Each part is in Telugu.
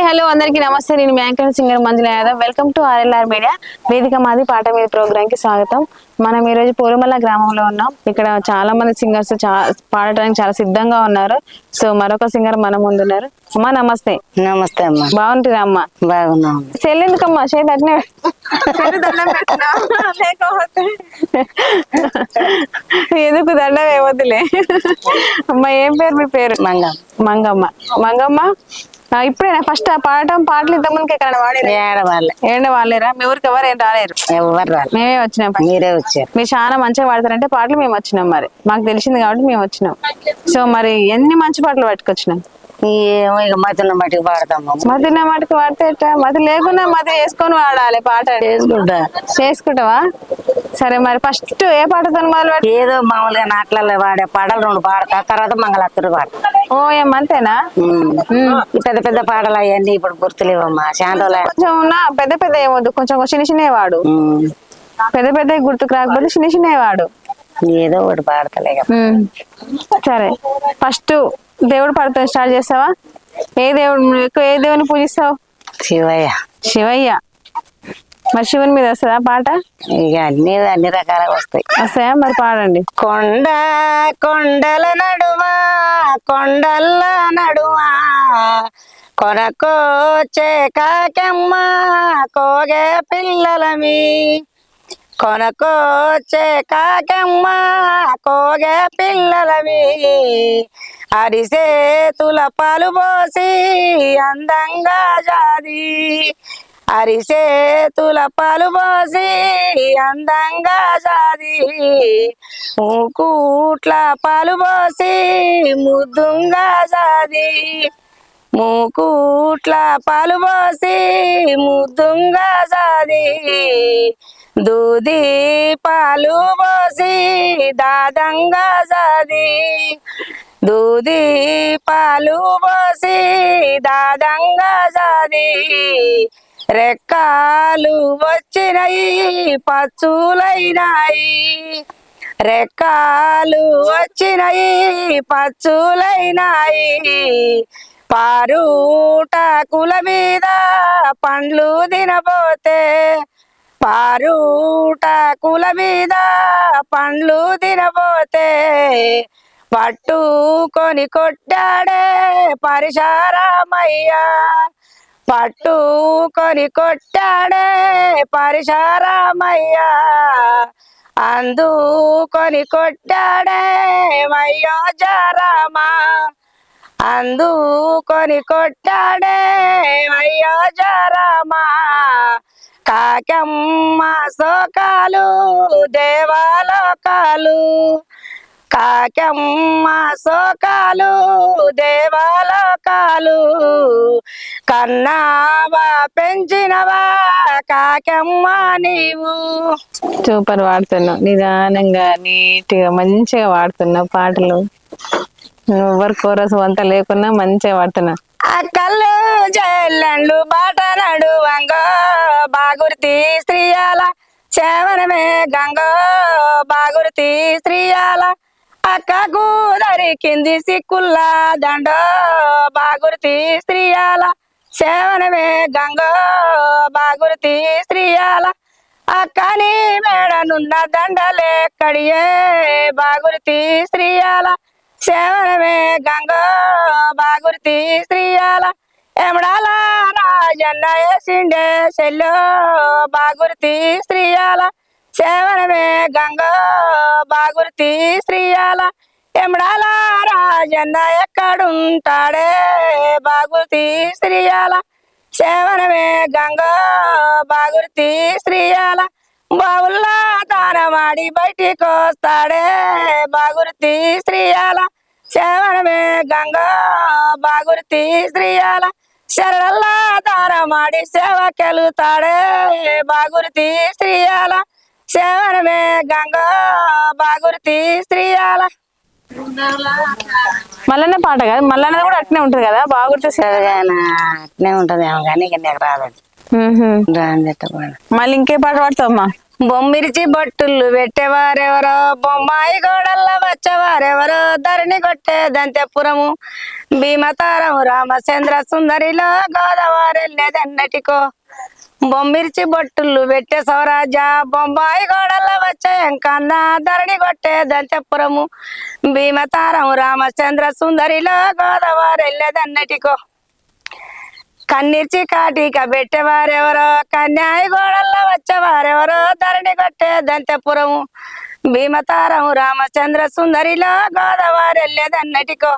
హాయ్ హలో అందరికీ నమస్తే. నేను anchor singer Manjula Yadav. Welcome to RLR media వేదిక మాది పాట మీద ప్రోగ్రామ్కి స్వాగతం. మనం ఈ రోజు పూర్వమల్ల గ్రామంలో ఉన్నాం. ఇక్కడ చాలా మంది సింగర్స్ పాడటానికి చాలా సిద్ధంగా ఉన్నారు. సో మరొక సింగర్ మన ముందు ఉన్నారు అమ్మా నమస్తే. నమస్తే అమ్మా. బాగుంటుందా అమ్మా. బాగున్నాం. సెల్ ఎందుకమ్మా? చేతి అట్నే ఎందుకు దండం ఏవద్దులే అమ్మా ఏం పేరు మీ పేరు? మంగం మంగమ్మ. మంగమ్మ ఆ, ఇప్పుడేనా? ఫస్ట్ పాడటం పాటలు ఇంతకుముందుకు ఎక్కడ వాడేరా? ఏంటో వాళ్ళేరా మీ ఊరికి ఎవరు ఏం రాలేరు? ఎవరు రాలే. మేమే వచ్చినాం మీరే వచ్చారు. మీరు చాలా మంచిగా పాడతారంటే పాటలు మేము వచ్చినాం మరి. మాకు తెలిసింది కాబట్టి మేము వచ్చినాం. సో మరి ఎన్ని మంచి పాటలు పట్టుకొచ్చినాం? ఏమో ఇక మధ్యలో మట్టికి పాడతాము మతి నా మాటకి ఎట్టా? మతి లేకున్నా మతి వేసుకొని వాడాలి పాట. చేసుకుంటా. చేసుకుంటావా? సరే మరి ఫస్ట్ ఏ పాటతో మొదలు ఏదో మామూలుగా నాట్లలో పాడే పాటలు రెండు పాడతా తర్వాత మంగళాత్తుడు పాడతా. ఓ ఏం అంతేనా? ఉమ్. ఈ పెద్ద పెద్ద పాటలు అవన్నీ ఇప్పుడు గుర్తులేవమ్మా శాంతోలే. కొంచెం పెద్ద పెద్ద ఏమొద్దు కొంచెం చిన్న చిన్నవి వాడు. పెద్ద పెద్ద గుర్తుకు రాకపోతే చిన్న చిన్నవి వాడు. ఏదో ఒకటి పాడతలే. సరే. ఫస్ట్ దేవుడు పాడుతో స్టార్ట్ చేస్తావా? ఏ దేవుడు ఎక్కువ ఏ దేవుని పూజిస్తావు? శివయ్య. శివయ్య. మరి శివుని మీద వస్తుందా పాట? ఇక అన్ని అన్ని రకాలుగా వస్తాయి. వస్తాయా? మరి పాడండి. కొండ కొండల నడుమ కొండల నడుమ కొనకోచే కాకెమ్మ కోగే పిల్లలమి కొనకోచే కాకెమ్మ కోగే పిల్లలవి అరిసేతుల పాలు పోసి అందంగా జాది. అరిసేతుల పాలు పోసి అందంగా జాది. మూకుట్ల పాలు పోసి ముద్దుంగా జాది. మూకూట్ల పాలు పోసి ముద్దుంగా జాది. దూది పాలు పోసి దాదంగా జాది దూది పాలు పోసి దాదంగా జాది రెక్కాలు వచ్చినాయి పచ్చులైనాయి. రెక్కాలు వచ్చినాయి పచ్చులైనాయి. పారుట కుల మీద పండ్లు తినబోతే పారుట కుల మీద పండ్లు తినబోతే పట్టుకొని కొట్టాడే పరిశారామయ్యా. పట్టుకొని కొట్టాడే పరిశారామయ్యా. అందుకొని కొట్టాడే మయ్యో జారామా. అందుకొని కొట్టాడే అయ్యో జారామా. కాకమ్మ సోకాలు దేవాలోకాలు. కాకమ్మ సోకాలు దేవాలోకాలు. కన్నావా పెంచినవా కాకమ్మ నీవు. సూపర్ వాడుతున్నావు. నిదానంగా నీట్గా మంచిగా వాడుతున్నావు పాటలు. ఎవరు కోరసు అంతా లేకున్నా మంచిగా వాడుతున్నావు. అక్కలు జల్లండ్లు బాట నడువంగో బాగుర్తి స్త్రీయాల చేవనమే గంగో. బాగుర్తి స్త్రీయాల అక్కకు దరికింది సిక్కుల్లా దండో. బాగుర్తి స్త్రీయాల సేవనమే గంగో. బాగుర్తి స్త్రీయాల అక్కని మేడనున్న దండలే కడియే. బాగుర్తి స్త్రీయాల సేవనమే గంగ. బాగుర్తి స్త్రీయాల ఎమడాల రాజన్న వేసిండే చెల్లో బాగుర్తి స్త్రీయాల సేవనమే గంగ బాగుర్తి స్త్రీయాల ఎమడాల రాజన్న ఎక్కడుంటాడే బాగుర్తి స్త్రీయాల సేవనమే గంగ బాగుర్తి స్త్రీయాల బావుల్లా తానమాడి బయటికి వస్తాడే బాగుర్తి స్త్రీయాల సేవనమే గంగ బాగుర్తి స్త్రీయాల శరళల్లా తానమాడి సేవకెలుతాడే బాగుర్తి స్త్రీయాల శవనమే గంగ బాగుర్తి స్త్రీయాల మల్లన్న పాట కదా మల్లన్న కూడా అట్నే ఉంటది కదా బాగా గుర్తు అట్నే ఉంటదేమో కానీ ఇక నీకు రాలేదు రాని పాడు మళ్ళీ ఇంకే పాట పాడతావమ్మా బొమ్మిరిచి బొట్టులు పెట్టేవారెవరో? బొమ్మాయి గోడల్లో వచ్చేవారెవరో? ధరణి కొట్టే దంతెపురము. భీమతారము రామచంద్ర సుందరిలో గోదావరి వెళ్ళేదన్నటికో బొమ్మిరిచి బొట్టులు పెట్టే సౌరాజ బొమ్మాయి గోడల్లో వచ్చే ఎంకన్న ధరణి కొట్టే దంతెపురము. భీమతారము రామచంద్ర సుందరిలో గోదావరి వెళ్ళేదన్నటికో కన్నీర్చి కాటిక పెట్టేవారెవరో కన్యాయి గోడల్లో వచ్చేవారెవరో ధరణి కొట్టే దంతెపురము భీమతారం రామచంద్ర సుందరిలో గోదావరి వెళ్ళేదన్నటికో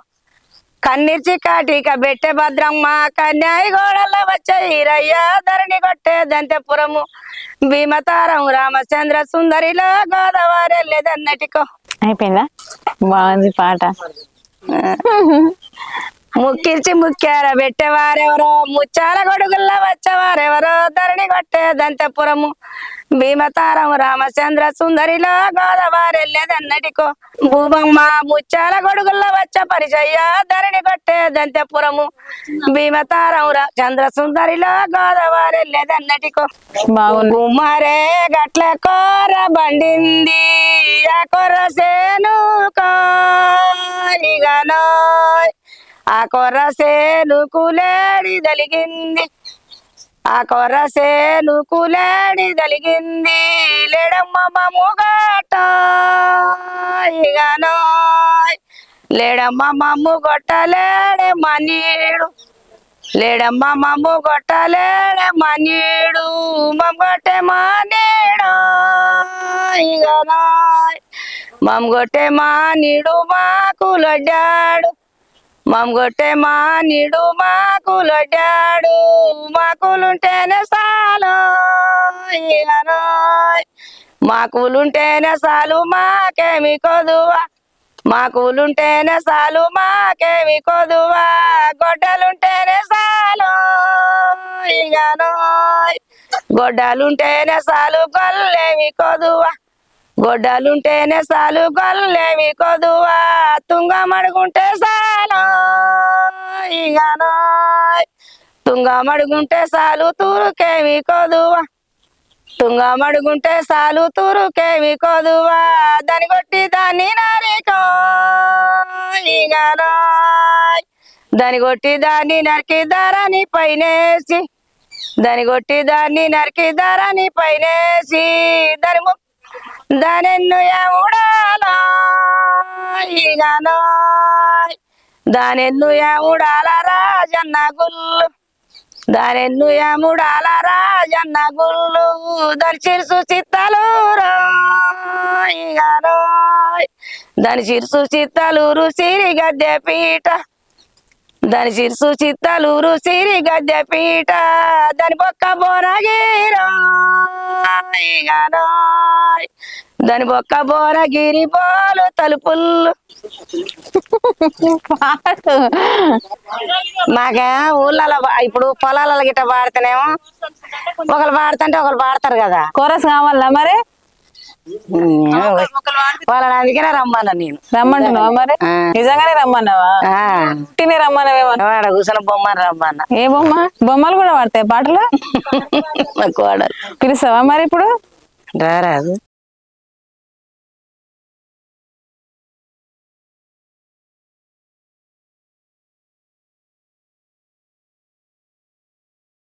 కన్నీర్చి కాటిక పెట్టే భద్రమ్మ కన్యాయి గోడల్లో వచ్చే ఈరయ్య ధరణి కొట్టే దంతెపురము. భీమతారం రామచంద్ర సుందరిలో గోదావరి వెళ్ళేదన్నటికో అయిపోయిందా? బాగుంది పాట. ముక్కిర్చి ముక్కార పెట్టేవారెవరో? ముచ్చాల గొడుగుల్లో వచ్చేవారెవరో? ధరణి కొట్టే దంతపురము. భీమతారం రామచంద్ర సుందరిలో గోదావరి వెళ్ళేదన్నటికో భూమమ్మ ముచ్చాల గొడుగుల్లో వచ్చే పరిచయ్య ధరణి కొట్టే దంతపురము. భీమతారం రా- చంద్ర సుందరిలో గోదావరి వెళ్ళేదన్నటికో కుమారే గట్ల కోర బండింది ఆ కొర్ర సేను కాలిగనోయ్ ఆ కొరసేను కులేడి దలిగింది. ఆ కొరసేను కులేడి దలిగింది. లేడమ్మ మమ్ముగట ఇగనోయ్. లేడమ్మ మమ్ము కొట్టలేడే మనీడు లేడమ్మ మమ్ము కొట్టలేడే మనీడు మమ్మగొట్టే మానేడు ఇగనాయ్. మమ్మగొట్టే మానీడు మాకు లడ్డాడు. మమ్మగొట్టే మానీడు మాకు మా మాకులుంటేనే సాలు ఇగనాయ్ మాకులుంటేనే సాలు మాకేమి కొదువా. మాకులుంటేనే సాలు మాకేమి కొదువా. గొడ్డలుంటేనే సాలు ఇగనోయ్ గొడ్డలుంటేనే సాలు గొల్లేమి కొదువా. గొడ్డలుంటేనే సాలు గొల్లేమి కొదువా. తుంగ మడుగుంటే సాలు. ఇగనోయ్ తుంగ మడుగుంటే సాలు తూరుకేమి కొదువా. తుంగ మడుగుంటే సాలు తూరుకేమి కొదువా. దాని కొట్టి దాన్ని నరికో ఇగనాయ్. దాని కొట్టి దాన్ని నరికి ధరని పైనేసి. దాని కొట్టి దాన్ని నరికి ధరని పైనేసి. దాని ము- దానెన్ను ఎవడాలో ఇగనో. దానెన్ను ఎముడాల రాజన్న గుళ్ళు. దానెన్ను ఎముడాల రాజన్న గుళ్ళు. దాని చిరుసు చిత్తలూరు దాని చిరుసు చిత్తలూరు సిరి గద్దె పీట. దాని చిరుసు చిత్తలూరు సిరి గద్దె పీట. దాని బొక్క బోనగిరా దాని బొక్క బోనగిరి బోలు తలుపులు పాటు మాకే ఊళ్ళలో ఇప్పుడు పొలాలలో గిట్ట పాడితేనేమో ఒకరు పాడుతుంటే ఒకరు పాడతారు కదా. కోరస్ కావాలా మరి? వాళ్ళని అందుకనే రమ్మన్నా నేను. రమ్మంటున్నావా మరి. నిజంగానే రమ్మన్నావా? ఆ, పుట్టినే రమ్మన్నావేమన్నా వాడ కూర్చొని బొమ్మని రమ్మన్నా. ఏ బొమ్మ? బొమ్మలు కూడా పడతాయి పాటలు? కోడలు పిలుస్తావా మరి ఇప్పుడు? రారాదు.